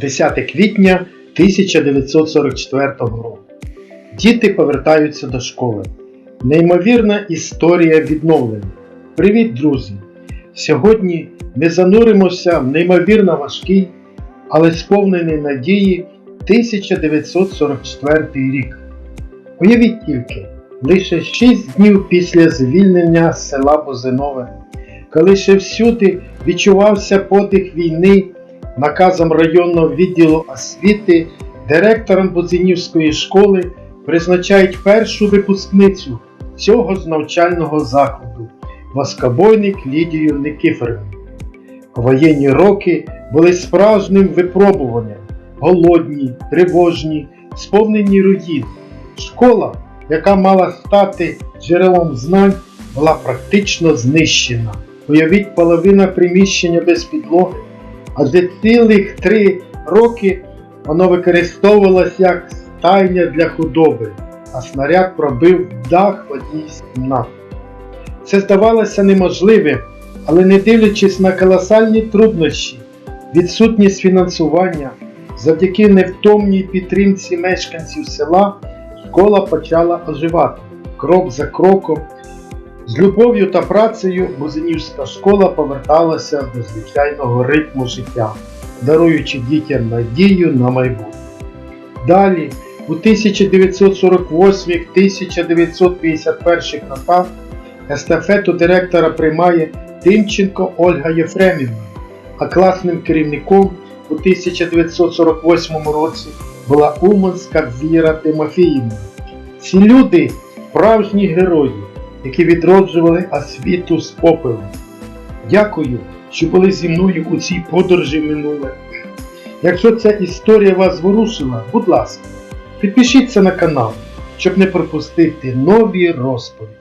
10 квітня 1944 року. Діти повертаються до школи. Неймовірна історія відновлення. Привіт, друзі! Сьогодні ми зануримося в неймовірно важкий, але сповнений надії 1944 рік. Уявіть тільки, лише 6 днів після звільнення села Бузинове, коли ще всюди відчувався подих війни, наказом районного відділу освіти директором Бузинівської школи призначають першу випускницю цього з навчального закладу воскобойник Лідію Никифорівну. Воєнні роки були справжнім випробуванням, голодні, тривожні, сповнені руїн. Школа, яка мала стати джерелом знань, була практично знищена. Уявіть половина приміщення без підлоги, а за цілих три роки воно використовувалось як стайня для худоби, а снаряд пробив дах одній з. Це здавалося неможливим, але не дивлячись на колосальні труднощі, відсутність фінансування, завдяки невтомній підтримці мешканців села, школа почала оживати крок за кроком. З любов'ю та працею Бузинівська школа поверталася до звичайного ритму життя, даруючи дітям надію на майбутнє. Далі, у 1948-1951 роках естафету директора приймає Тимченко Ольга Єфремівна, а класним керівником у 1948 році була Уманська Віра Тимофіївна. Ці люди справжні герої, які відроджували освіту з попелу. Дякую, що були зі мною у цій подорожі минуле. Якщо ця історія вас зворушила, будь ласка, підпишіться на канал, щоб не пропустити нові розповіді.